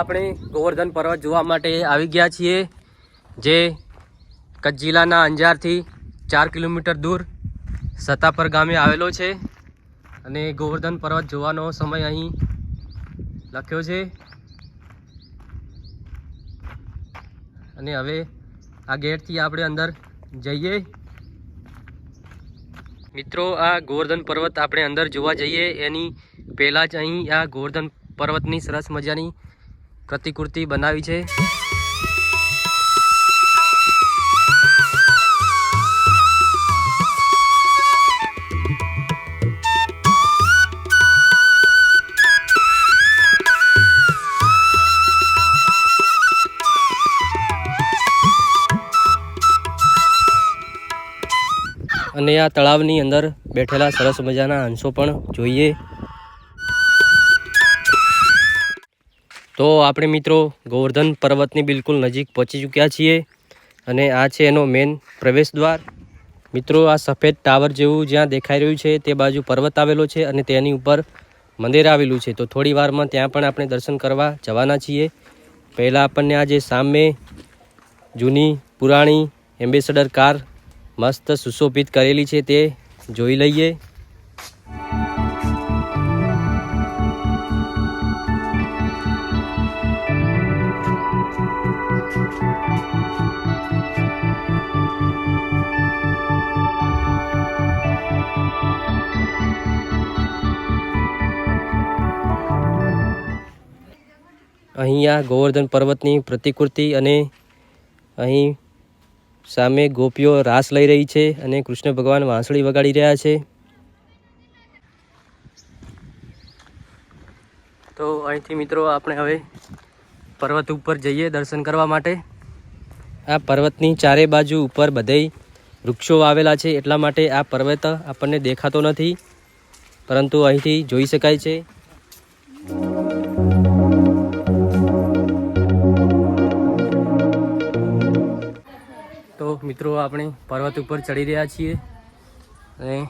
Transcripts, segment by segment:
આપણે ગોવર્ધન પર્વત જોવા માટે આવી ગયા છીએ, જે કચ્છ જિલ્લાના અંજારથી ચાર કિલોમીટર દૂર સતાપર ગામે આવેલો છે. અને ગોવર્ધન પર્વત જોવાનો સમય અહીં લખ્યો છે. અને હવે આ ગેટથી આપણે અંદર જઈએ. મિત્રો, આ ગોવર્ધન પર્વત આપણે અંદર જોવા જઈએ, એની પહેલાં જ અહીં આ ગોવર્ધન પર્વતની સરસ મજાની પ્રતિકૃતિ બનાવી છે. અને આ તળાવની અંદર બેઠેલા સરસ મજાના હંસો પણ જોઈએ. તો આપણે મિત્રો ગોવર્ધન પર્વતની બિલકુલ નજીક પહોંચી ચૂક્યા છીએ અને આ છે એનો મેન પ્રવેશ દ્વાર. મિત્રો, આ સફેદ ટાવર જેવું જ્યાં દેખાઈ રહ્યું છે તે બાજુ પર્વત આવેલો છે અને તેની ઉપર મંદિર આવેલું છે. તો થોડી વારમાં ત્યાં પણ આપણે દર્શન કરવા જવાના છીએ. પહેલાં આપણને આ જે સામે જૂની પુરાણી એમ્બેસેડર કાર મસ્ત સુશોભિત કરેલી છે તે જોઈ લઈએ. અહીંયા ગોવર્ધન પર્વતની પ્રતિકૃતિ અને અહીં સામે ગોપીઓ રાસ લઈ રહી છે અને કૃષ્ણ ભગવાન વાંસળી વગાડી રહ્યા છે. તો અહીંથી મિત્રો આપણે હવે પર્વત ઉપર જઈએ દર્શન કરવા માટે. આ પર્વતની ચારે બાજુ ઉપર બધેય વૃક્ષો આવેલા છે, એટલા માટે આ પર્વત આપણને દેખાતો નથી, પરંતુ અહીંથી જોઈ શકાય છે. મિત્રો, આપણે પર્વત ઉપર ચડી રહ્યા છીએ. અને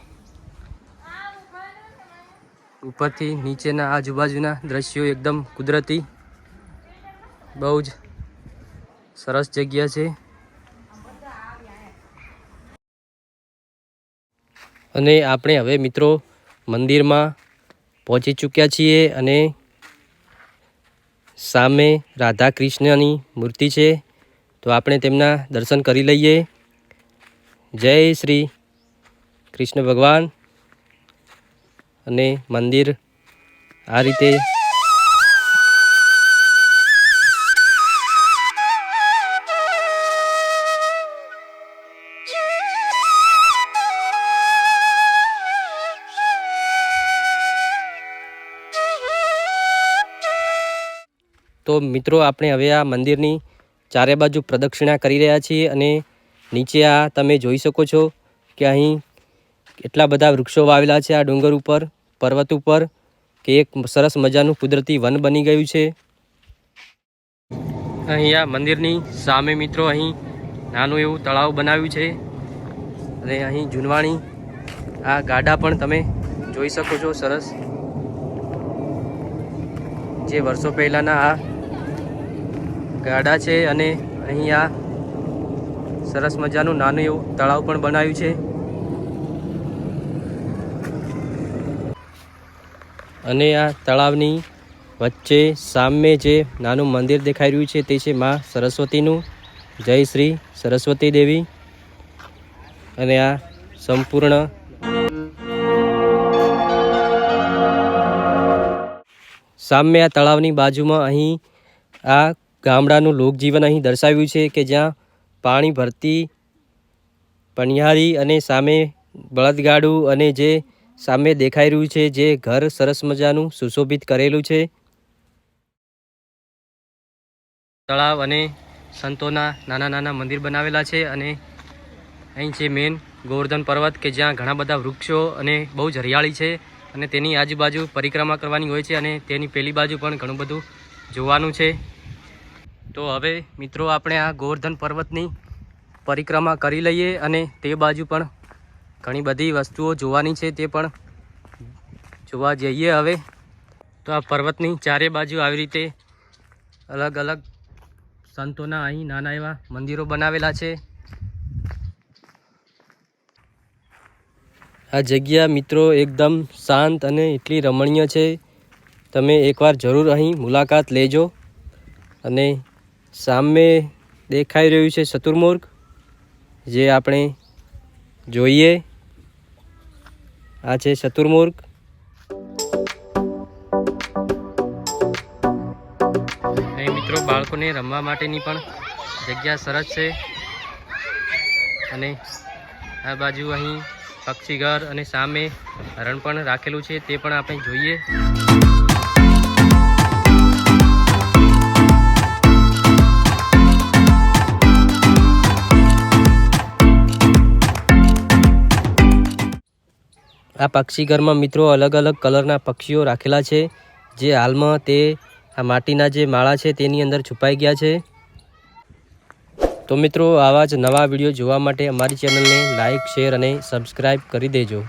ઉપરથી નીચેના આજુબાજુના દ્રશ્યો એકદમ કુદરતી, બહુ જ સરસ જગ્યા છે. અને આપણે હવે મિત્રો મંદિરમાં પહોંચી ચૂક્યા છીએ અને સામે રાધા કૃષ્ણની મૂર્તિ છે. તો આપણે તેમના દર્શન કરી લઈએ. જય શ્રી કૃષ્ણ ભગવાન. અને મંદિર આ રીતે તો મિત્રો, આપણે હવે આ મંદિરની ચારે બાજુ પ્રદક્ષિણા કરી રહ્યા છીએ અને નીચે આ તમે જોઈ શકો છો કે અહીં એટલા બધા વૃક્ષો વાવેલા છે આ ડુંગર ઉપર, પર્વત ઉપર, કે એક સરસ મજાનું કુદરતી વન બની ગયું છે. અહીંયા મંદિરની સામે મિત્રો અહીં નાનું એવું તળાવ બનાવ્યું છે અને અહીં જૂનવાણી, આ ગાડા પણ તમે જોઈ શકો છો સરસ. જે વર્ષો પહેલાંના આ ગાડા છે અને અહીંયા સરસ મજાનું નાનું એવું તળાવ પણ બનાવ્યું છે. અને આ તળાવની વચ્ચે સામે જે નાનું મંદિર દેખાઈ રહ્યું છે તે છે માં સરસ્વતીનું. જય શ્રી સરસ્વતી દેવી. અને આ સંપૂર્ણ સામે આ તળાવની બાજુમાં અહીં આ ગામડાનું લોકજીવન અહીં દર્શાવ્યું છે કે જ્યાં પાણી ભરતી, પનિહારી અને સામે બળદગાડું અને જે સામે દેખાઈ રહ્યું છે, જે ઘર સરસ મજાનું સુશોભિત કરેલું છે. તળાવ અને સંતોના નાના નાના મંદિર બનાવેલા છે અને અહીં છે મેન ગોવર્ધન પર્વત કે જ્યાં ઘણા બધા વૃક્ષો અને બહુ જ હરિયાળી છે અને તેની આજુબાજુ પરિક્રમા કરવાની હોય છે અને તેની પેલી બાજુ પણ ઘણું બધું જોવાનું છે. તો હવે મિત્રો આપણે આ ગોવર્ધન પર્વતની પરિક્રમા કરી લઈએ અને તે બાજુ પણ ઘણી બધી વસ્તુઓ જોવાની છે તે પણ જોવા જઈએ હવે. તો આ પર્વતની ચારે બાજુ આવી રીતે અલગ અલગ સંતોના અહીં નાના એવા મંદિરો બનાવેલા છે. આ જગ્યા મિત્રો એકદમ શાંત અને એટલી રમણીય છે. તમે એકવાર જરૂર અહીં મુલાકાત લેજો અને સામે દેખાઈ રહ્યું છે શતુર્મુર્ગ જે આપણે જોઈએ. આ છે શતુર્મુર્ગ અહીં મિત્રો બાળકોને રમવા માટેની પણ જગ્યા સરસ છે. અને આ બાજુ અહીં પક્ષીઘર અને સામે હરણ પણ રાખેલું છે, તે પણ આપણે જોઈએ. આ પક્ષીઘરમાં મિત્રો અલગ અલગ કલરના પક્ષીઓ રાખેલા છે. જે હાલમાં તે આ માટીના જે માળા છે તેની અંદર છુપાઈ ગયા છે. તો મિત્રો આવા જ નવા વીડિયો જોવા માટે અમારી ચેનલને લાઇક શેર અને સબસ્ક્રાઈબ કરી દેજો.